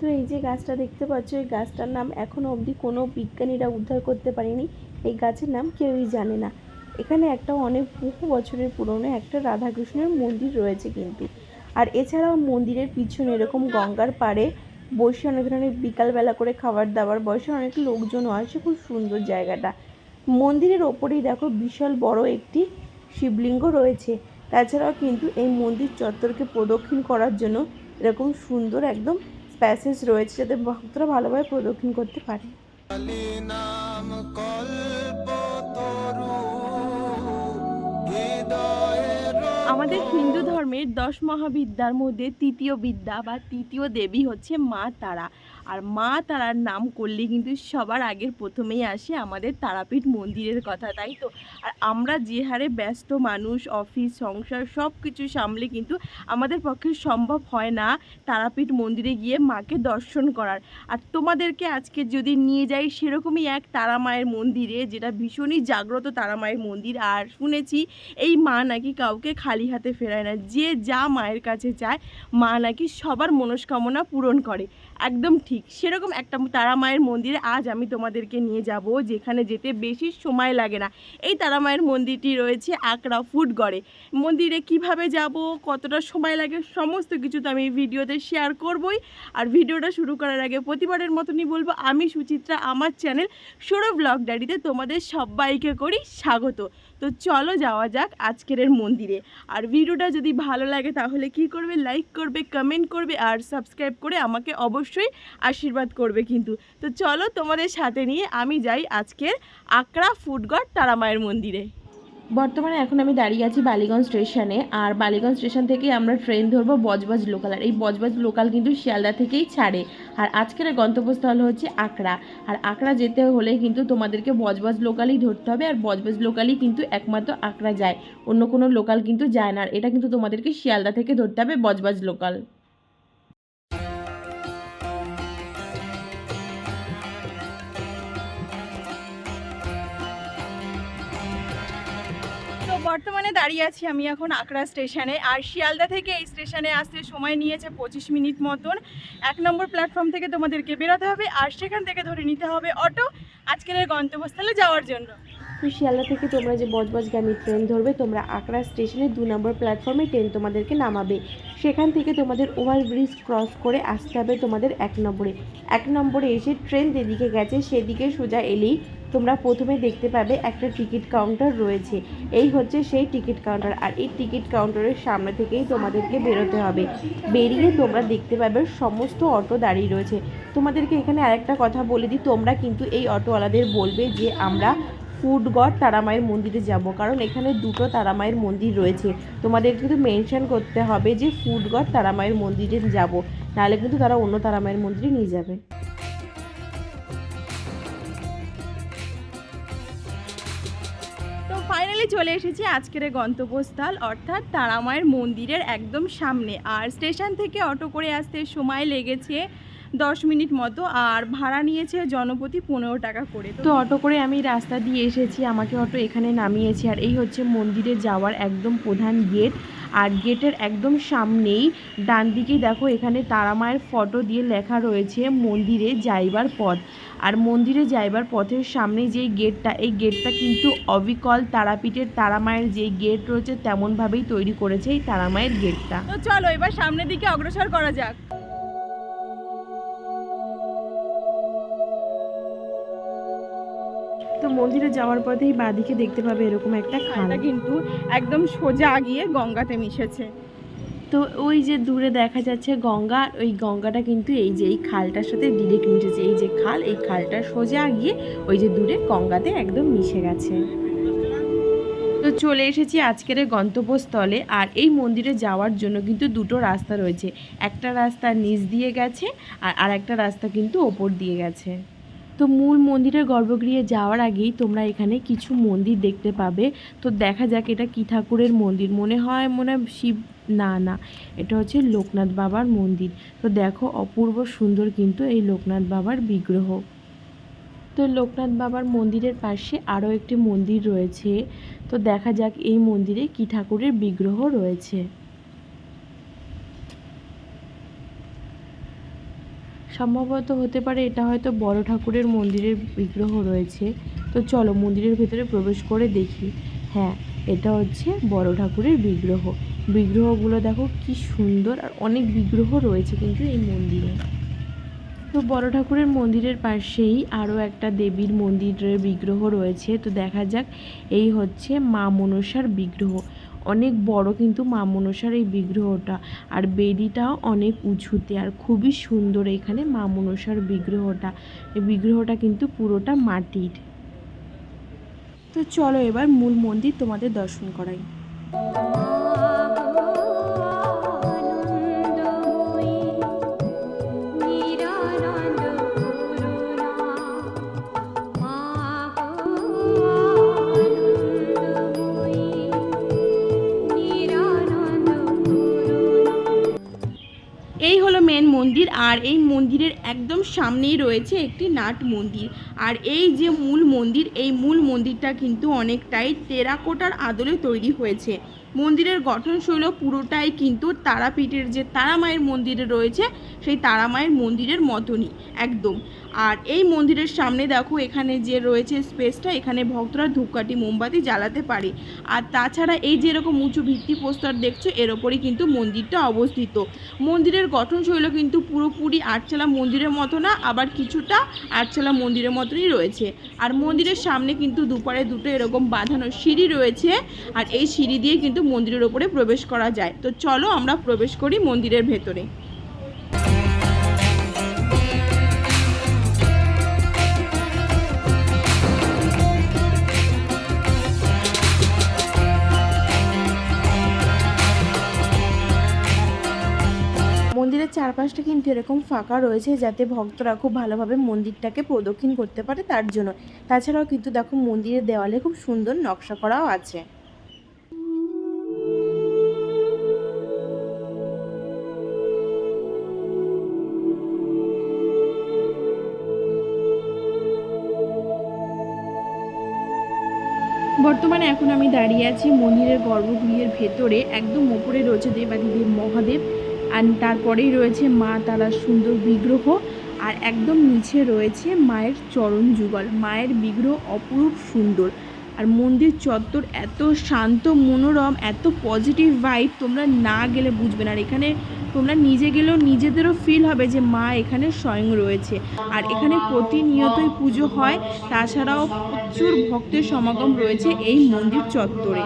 তো এই যে গাছটা দেখতে পাচ্ছ, এই গাছটার নাম এখনও অবধি কোনো বিজ্ঞানীরা উদ্ধার করতে পারেনি। এই গাছের নাম কেউই জানে না। এখানে একটা অনেক বহু বছরের পুরনো একটা রাধাকৃষ্ণের মন্দির রয়েছে কিন্তু। আর এছাড়াও মন্দিরের পিছনে এরকম গঙ্গার পাড়ে বসে অনেক ধরনের বিকালবেলা করে খাবার দাবার বসে অনেক লোকজনও আসে। খুব সুন্দর জায়গাটা। মন্দিরের ওপরেই দেখো বিশাল বড় একটি শিবলিঙ্গ রয়েছে। তাছাড়াও কিন্তু এই মন্দির চত্বরকে প্রদক্ষিণ করার জন্য এরকম সুন্দর একদম প্যাসেজ রয়েছে যাতে ভক্তরা ভালোভাবে প্রদক্ষিণ করতে পারে। আমাদের হিন্দু ধর্মের দশ মহাবিদ্যার মধ্যে তৃতীয় বিদ্যা বা তৃতীয় দেবী হচ্ছে মা তারা। আর মা তারার নাম করলে কিন্তু সবার আগের প্রথমেই আসে আমাদের তারাপীঠ মন্দিরের কথা, তাই তো? আর আমরা যে হারে ব্যস্ত মানুষ, অফিস, সংসার সব কিছু সামলে কিন্তু আমাদের পক্ষে সম্ভব হয় না তারাপীঠ মন্দিরে গিয়ে মাকে দর্শন করার। আর তোমাদেরকে আজকে যদি নিয়ে যাই সেরকমই এক তারা মায়ের মন্দিরে, যেটা ভীষণই জাগ্রত তারা মায়ের মন্দির। আর শুনেছি এই মা নাকি কাউকে খালি হাতে ফেরায় না, যে যা মায়ের কাছে চায় মা নাকি সবার মনস্কামনা পূরণ করে। একদম ঠিক। সেরকম একটা তারা মায়ের মন্দিরে আজ আমি তোমাদেরকে নিয়ে যাব, যেখানে যেতে বেশি সময় লাগে না। এই তারা মায়ের মন্দিরটি রয়েছে আকরা ফুডগড়ে মন্দিরে কীভাবে যাব, কতটা সময় লাগে, সমস্ত কিছু তো আমি ভিডিওতে শেয়ার করবই। আর ভিডিওটা শুরু করার আগে প্রতিবারের মতনই বলব, আমি সুচিত্রা, আমার চ্যানেল সৌরভ ব্লগ ডায়েরিতে তোমাদের সবাইকে করি স্বাগত। তো চলো যাওয়া যাক আজকের মন্দিরে। আর ভিডিওটা যদি ভালো লাগে তাহলে কি করবে? লাইক করবে কমেন্ট করবে আর সাবস্ক্রাইব করে আমাকে অবশ্যই আশীর্বাদ করবে কিন্তু। তো চলো তোমাদের সাথে নিয়ে আমি যাই আজকের আকরা ফুডগড় তারামায়ের মন্দিরে। বর্তমানে এখন আমি দাঁড়িয়ে আছি বালিগঞ্জ স্টেশনে, আর বালিগঞ্জ স্টেশন থেকে আমরা ট্রেন ধরবো বজবজ লোকাল আর। এই বজবজ লোকাল কিন্তু শিয়ালদা থেকেই ছাড়ে। আর আজকের গন্তব্যস্থল হচ্ছে আকড়া। আর আকড়া যেতে হলে কিন্তু তোমাদেরকে বজবজ লোকালই ধরতে হবে, আর বজবজ লোকালই কিন্তু একমাত্র আকড়া যায়। অন্য কোনো লোকাল কিন্তু যায় না, আর এটা কিন্তু তোমাদেরকে শিয়ালদা থেকে ধরতে হবে বজবজ লোকাল বর্তমানে দাঁড়িয়ে আছি আমি এখন আকরা স্টেশনে। আর শিয়ালদা থেকে এই স্টেশনে আসতে সময় নিয়েছে পঁচিশ মিনিট মতন। এক নম্বর প্ল্যাটফর্ম থেকে তোমাদেরকে বেরোতে হবে, আর সেখান থেকে ধরে নিতে হবে অটো। আজকের গন্তব্যস্থলে যাওয়ার জন্য। তো শিয়ালদা থেকে তোমরা যে বজবজগামী ট্রেন ধরবে, তোমরা আকরা স্টেশনে দু নম্বর প্ল্যাটফর্মে ট্রেন তোমাদেরকে নামাবে। সেখান থেকে তোমাদের ওভারব্রিজ ক্রস করে আসতে হবে তোমাদের এক নম্বরে। এক নম্বরে এসে ট্রেন যেদিকে গেছে, সেদিকে সোজা এলেই তোমরা প্রথমে দেখতে পাবে একটা টিকিট কাউন্টার রয়েছে। এই হচ্ছে সেই টিকিট কাউন্টার। আর এই টিকিট কাউন্টারের সামনে থেকেই তোমাদেরকে বেরোতে হবে। বেরিয়ে তোমরা দেখতে পাবে সমস্ত অটো দাঁড়িয়ে রয়েছে। তোমাদেরকে এখানে আরেকটা কথা বলে দিই, তোমরা কিন্তু এই অটোওয়ালাদের বলবে যে আমরা ফুডগড় তারামায়ের মন্দিরে যাব, কারণ এখানে দুটো তারামায়ের মন্দির রয়েছে। তোমাদের কিন্তু মেনশন করতে হবে যে ফুডগড় তারামায়ের মন্দিরে যাব, নাহলে কিন্তু তারা অন্য তারামায়ের মন্দিরে নিয়ে যাবে। ফাইনালি চলে এসেছি আজকের গন্তব্যস্থল, অর্থাৎ তারামায়ের মন্দিরের একদম সামনে। আর স্টেশন থেকে অটো করে আসতে সময় লেগেছে দশ মিনিট মতো আর ভাড়া নিয়েছে জনপ্রতি পনেরো টাকা করে। তো অটো করে আমি রাস্তা দিয়ে এসেছি, আমাকে অটো এখানে নামিয়েছে। আর এই হচ্ছে মন্দিরে যাওয়ার একদম প্রধান গেট। আর গেটের একদম সামনেই ডান দিকেই দেখো এখানে তারামায়ের ফটো দিয়ে লেখা রয়েছে মন্দিরে যাইবার পথ। আর মন্দিরে যাইবার পথের সামনে যে গেটটা, এই গেটটা কিন্তু অবিকল তারাপীঠের তারামায়ের যে গেট রয়েছে তেমনভাবেই তৈরি করেছে এই তারামায়ের গেটটা। তো চলো এবার সামনের দিকে অগ্রসর করা যাক। মন্দিরে যাওয়ার পথেই বাঁদিকে দেখতে পাবে এরকম একটা খালটা কিন্তু একদম সোজা গিয়ে গঙ্গাতে মিশেছে। তো ওই যে দূরে দেখা যাচ্ছে গঙ্গা আর ওই গঙ্গাটা কিন্তু এই যে এই খালটার সাথে ডিরেক্ট মিশেছে। এই যে খাল এই খালটা সোজা গিয়ে ওই যে দূরে গঙ্গাতে একদম মিশে গেছে। তো চলে এসেছি আজকের গন্তব্যস্থলে আর এই মন্দিরে যাওয়ার জন্য কিন্তু দুটো রাস্তা রয়েছে। একটা রাস্তা নিচ দিয়ে গেছে আর আরেকটা রাস্তা কিন্তু ওপর দিয়ে গেছে। তো মূল মন্দিরের গর্ভগৃহে যাওয়ার আগেই তোমরা এখানে কিছু মন্দির দেখতে পাবে। তো দেখা যাক এটা কী ঠাকুরের মন্দির। মনে হয় মনে হয় শিব, না না, এটা হচ্ছে লোকনাথ বাবার মন্দির। তো দেখো, অপূর্ব সুন্দর কিন্তু এই লোকনাথ বাবার বিগ্রহ। তো লোকনাথ বাবার মন্দিরের পাশে আরও একটি মন্দির রয়েছে। তো দেখা যাক এই মন্দিরে কি ঠাকুরের বিগ্রহ রয়েছে। সম্ভবত হতে পারে এটা হয়তো বড় ঠাকুরের মন্দিরের বিগ্রহ রয়েছে। তো চলো মন্দিরের ভেতরে প্রবেশ করে দেখি। হ্যাঁ এটা হচ্ছে বড় ঠাকুরের বিগ্রহ। বিগ্রহগুলো দেখো কি সুন্দর আর অনেক বিগ্রহ রয়েছে কিন্তু এই মন্দিরে। তো বড় ঠাকুরের মন্দিরের পাশেই আরও একটা দেবীর মন্দিরের বিগ্রহ রয়েছে। তো দেখা যাক, এই হচ্ছে মা মনসার বিগ্রহ। অনেক বড় কিন্তু মা মনসার এই বিগ্রহটা। আর বেদিটাও অনেক উঁচুতে। আর খুবই সুন্দর এখানে মা মনসার বিগ্রহটা। এই বিগ্রহটা কিন্তু পুরোটা মাটির। তো চলো এবার মূল মন্দির তোমাদের দর্শন করাই। মন্দির আর এই মন্দিরের একদম সামনেই রয়েছে একটি নাট মন্দির। আর এই যে মূল মন্দির, এই মূল মন্দিরটা কিন্তু অনেকটাই টেরাকোটার আদলে তৈরি হয়েছে। মন্দিরের গঠনশৈল পুরোটাই কিন্তু তারাপীঠের যে তারা মায়ের মন্দিরে রয়েছে, সেই তারা মায়ের মন্দিরের মতনই, একদম। আর এই মন্দিরের সামনে দেখো, এখানে যে রয়েছে স্পেসটা এখানে ভক্তরা ধূপকাঠি, মোমবাতি জ্বালাতে পারে। আর তাছাড়া এই যে এরকম উঁচু ভিত্তিপ্রস্তর দেখছ, এর ওপরই কিন্তু মন্দিরটা অবস্থিত। মন্দিরের গঠন গঠনশৈল কিন্তু পুরোপুরি আটচালা মন্দিরের মতো না, আবার কিছুটা আটচালা মন্দিরের মতনই রয়েছে। আর মন্দিরের সামনে কিন্তু দুপারে দুটো এরকম বাঁধানো সিঁড়ি রয়েছে, আর এই সিঁড়ি দিয়ে কিন্তু মন্দিরের ওপরে প্রবেশ করা যায়। তো চলো আমরা প্রবেশ করি মন্দিরের ভেতরে। মন্দিরের চারপাশটা কিন্তু এরকম ফাঁকা রয়েছে যাতে ভক্তরা খুব ভালোভাবে মন্দিরটাকে প্রদক্ষিণ করতে পারে তার জন্য। তাছাড়াও কিন্তু দেখো মন্দিরের দেওয়ালে খুব সুন্দর নকশা করাও আছে। বর্তমানে এখন আমি দাঁড়িয়ে আছি মন্দিরের গর্ভগৃহের ভেতরে, একদম ওপরে রয়েছে দেবাদিদেব মহাদেব। আর তারপরেই রয়েছে মা তারার সুন্দর বিগ্রহ আর একদম নিচে রয়েছে মায়ের চরণ যুগল। মায়ের বিগ্রহ অপরূপ সুন্দর। আর মন্দির চত্বর এত শান্ত, মনোরম, এত পজিটিভ ভাইব তোমরা না গেলে বুঝবে না। আর এখানে তোমরা নিজে গেলেও নিজেদেরও ফিল হবে যে মা এখানে স্বয়ং রয়েছে। আর এখানে প্রতিনিয়তই পুজো হয়, তাছাড়াও প্রচুর ভক্তের সমাগম রয়েছে এই মন্দির চত্বরে।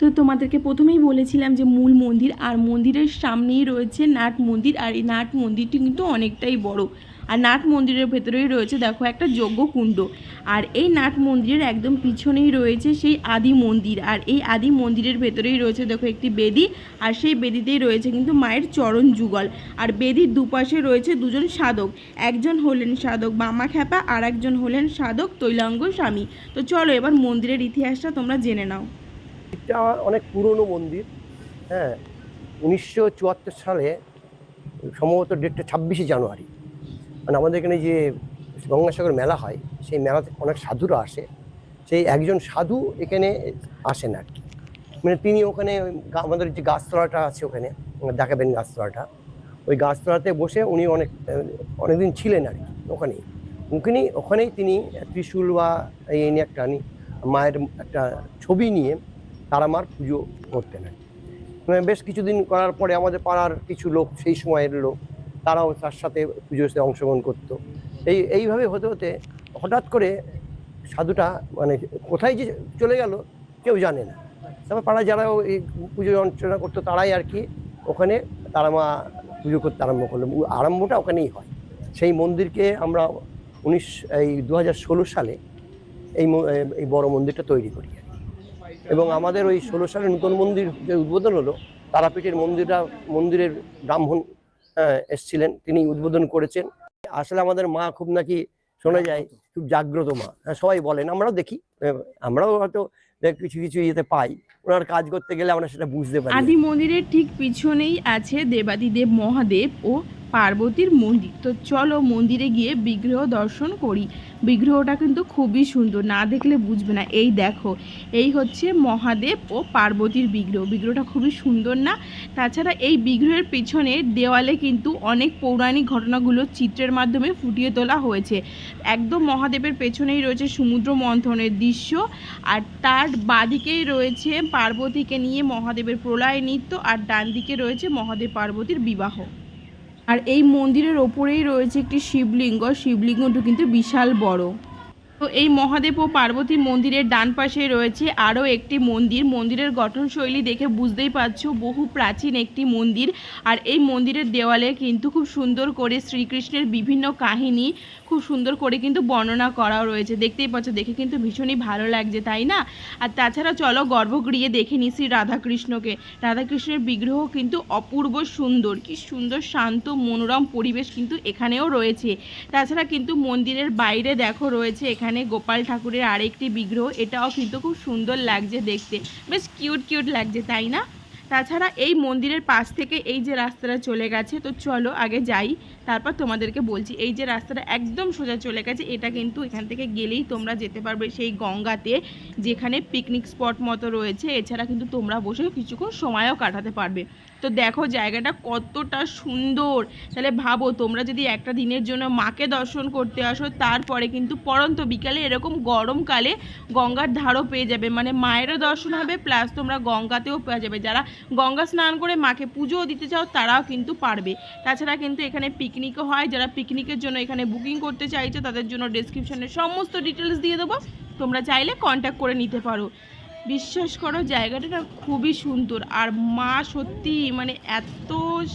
তো তোমাদেরকে প্রথমেই বলেছিলাম যে মূল মন্দির আর মন্দিরের সামনেই রয়েছে নাট মন্দির আর এই নাট মন্দিরটি কিন্তু অনেকটাই বড়। আর নাট মন্দিরের ভেতরেই রয়েছে দেখো একটা যজ্ঞ কুণ্ড। আর এই নাট মন্দিরের একদম পিছনেই রয়েছে সেই আদি মন্দির। আর এই আদি মন্দিরের ভেতরেই রয়েছে দেখো একটি বেদি। আর সেই বেদিতেই রয়েছে কিন্তু মায়ের চরণ যুগল। আর বেদির দুপাশে রয়েছে দুজন সাধক। একজন হলেন সাধক বামা খ্যাপা আর একজন হলেন সাধক তৈলাঙ্গ স্বামী। তো চলো এবার মন্দিরের ইতিহাসটা তোমরা জেনে নাও। এটা অনেক পুরনো মন্দির হ্যাঁ। উনিশশো চুয়াত্তর সালে, সম্ভবত ডেটটা ছাব্বিশে জানুয়ারি। মানে আমাদের এখানে যে গঙ্গাসাগর মেলা হয়, সেই মেলাতে অনেক সাধুরা আসে। সেই একজন সাধু এখানে আসেন আর কি। মানে তিনি ওখানে আমাদের যে গাছতলাটা আছে ওখানে, দেখাবেন গাছতলাটা। ওই গাছতলাতে বসে উনি অনেক, অনেকদিন ছিলেন আর কি, ওখানেই। ওখানেই ওখানেই তিনি ত্রিশূল বা এই নিয়ে একটা মায়ের একটা ছবি নিয়ে তারা মার পুজো করতে কি। মানে বেশ কিছুদিন করার পরে আমাদের পাড়ার কিছু লোক, সেই সময়ের লোক, তারাও তার সাথে পুজোতে অংশগ্রহণ করতো এই, এইভাবে হতে হতে হঠাৎ করে সাধুটা মানে কোথায় যে চলে গেল কেউ জানে না তারপর পাড়ায় যারা এই পুজো অর্চনা করতো তারাই আর কি ওখানে তারা মা পুজো করতে আরম্ভ করল আরম্ভটা ওখানেই হয় সেই মন্দিরকে আমরা উনিশ, এই দু হাজার ষোলো সালে এই এই বড় মন্দিরটা তৈরি করি আর কি। এবং আমাদের ওই ষোলো সালে নতুন মন্দির যে উদ্বোধন হলো তারাপীঠের মন্দিরটা মন্দিরের ব্রাহ্মণ এসছিলেন তিনি উদ্বোধন করেছেন। আসলে আমাদের মা খুব নাকি শোনা যায় খুব জাগ্রত মা। হ্যাঁ, সবাই বলেন আমরাও দেখি আমরাও হয়তো কিছু কিছু ইয়েতে পাই। ওনার কাজ করতে গেলে আমরা সেটা বুঝতে পারি। আদি মন্দিরের ঠিক পিছনেই আছে দেবাদিদেব মহাদেব ও পার্বতীর মন্দির। তো চলো মন্দিরে গিয়ে বিগ্রহ দর্শন করি। বিগ্রহটা কিন্তু খুবই সুন্দর, না দেখলে বুঝবে না। এই দেখো, এই হচ্ছে মহাদেব ও পার্বতীর বিগ্রহ। বিগ্রহটা খুবই সুন্দর না? তাছাড়া এই বিগ্রহের পিছনে দেওয়ালে কিন্তু অনেক পৌরাণিক ঘটনাগুলো চিত্রের মাধ্যমে ফুটিয়ে তোলা হয়েছে। একদম মহাদেবের পেছনেই রয়েছে সমুদ্র মন্থনের দৃশ্য, আর তার বাদিকেই রয়েছে পার্বতীকে নিয়ে মহাদেবের প্রলয় নৃত্য, আর ডান দিকে রয়েছে মহাদেব পার্বতীর বিবাহ। আর এই মন্দিরের ওপরেই রয়েছে একটি শিবলিঙ্গ শিবলিঙ্গটি কিন্তু বিশাল বড়। তো এই মহাদেব ও পার্বতী মন্দিরের ডান পাশে রয়েছে আরও একটি মন্দির। মন্দিরের গঠনশৈলী দেখে বুঝতেই পারছ, বহু প্রাচীন একটি মন্দির। আর এই মন্দিরের দেওয়ালে কিন্তু খুব সুন্দর করে শ্রীকৃষ্ণের বিভিন্ন কাহিনী, খুব সুন্দর করে কিন্তু বর্ণনা করাও রয়েছে। দেখতেই পাচ্ছ, দেখে কিন্তু ভীষণই ভালো লাগছে, তাই না? আর তাছাড়া চলো গর্ভগৃহে দেখে নিই শ্রী রাধাকৃষ্ণকে। রাধাকৃষ্ণের বিগ্রহ কিন্তু অপূর্ব সুন্দর। কি সুন্দর, শান্ত, মনোরম পরিবেশ কিন্তু এখানেও রয়েছে। তাছাড়া কিন্তু মন্দিরের বাইরে দেখো রয়েছে এখানে গোপাল ঠাকুরের আরেকটি বিগ্রহ। এটাও কিন্তু খুব সুন্দর লাগছে দেখতে। বেশ কিউট কিউট লাগছে, তাই না? তাছাড়া এই মন্দিরের পাশ থেকে এই যে রাস্তাটা চলে গেছে, তো চলো আগে যাই। তারপর তোমাদেরকে বলছি, এই যে রাস্তাটা একদম সোজা চলে গেছে, এটা কিন্তু এখান থেকে গেলেই তোমরা যেতে পারবে সেই গঙ্গাতে, যেখানে পিকনিক স্পট মতো রয়েছে। এছাড়া কিন্তু তোমরা বসে কিছুক্ষণ সময়ও কাটাতে পারবে। তো দেখো জায়গাটা কতটা সুন্দর। তাহলে ভাবো তোমরা যদি একটা দিনের জন্য মাকে দর্শন করতে আসো, তারপরে কিন্তু পরন্ত বিকালে এরকম গরমকালে গঙ্গার ধারও পেয়ে যাবে। মানে মায়েরও দর্শন হবে প্লাস তোমরা গঙ্গাতেও পেয়ে যাবে। যারা গঙ্গা স্নান করে মাকে পুজোও দিতে চাও, তারাও কিন্তু পারবে। তাছাড়া কিন্তু এখানে পিকনিকও হয়। যারা পিকনিকের জন্য এখানে বুকিং করতে চাইছো, তাদের জন্য ডেসক্রিপশনে সমস্ত ডিটেলস দিয়ে দেবো। তোমরা চাইলে কন্ট্যাক্ট করে নিতে পারো। বিশ্বাস করো জায়গাটা না খুবই সুন্দর। আর মা সত্যি মানে এত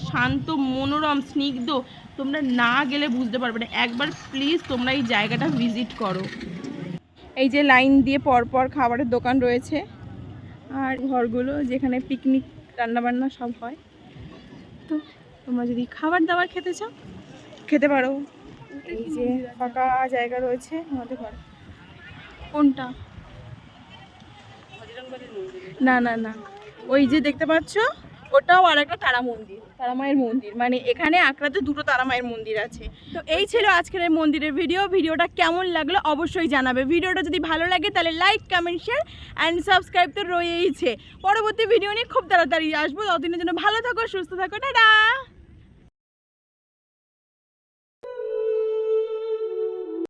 শান্ত, মনোরম, স্নিগ্ধ, তোমরা না গেলে বুঝতে পারবে না। একবার প্লিজ তোমরা এই জায়গাটা ভিজিট করো। এই যে লাইন দিয়ে পরপর খাবারের দোকান রয়েছে। আর ঘরগুলো যেখানে পিকনিক রান্নাবান্না সব হয়। তো তোমরা যদি খাবার দাবার খেতে চাও, খেতে পারো। এই যে ফাঁকা জায়গা রয়েছে আমাদের ঘর। কোনটা? না না না। ওই যে দেখতে পাচ্ছ ওটাও আর একটা তারা মন্দির তারা মায়ের মন্দির। মানে এখানে আঁকড়াতে দুটো তারা মায়ের মন্দির আছে। তো এই ছিল আজকের এই মন্দিরের ভিডিও ভিডিওটা কেমন লাগল অবশ্যই জানাবে। ভিডিওটা যদি ভালো লাগে তাহলে like comment share and subscribe তো রয়েইছে। পরবর্তী ভিডিও নিয়ে খুব তাড়াতাড়ি আসব। ততদিনের জন্য ভালো থাকো সুস্থ থাকো। টাটা!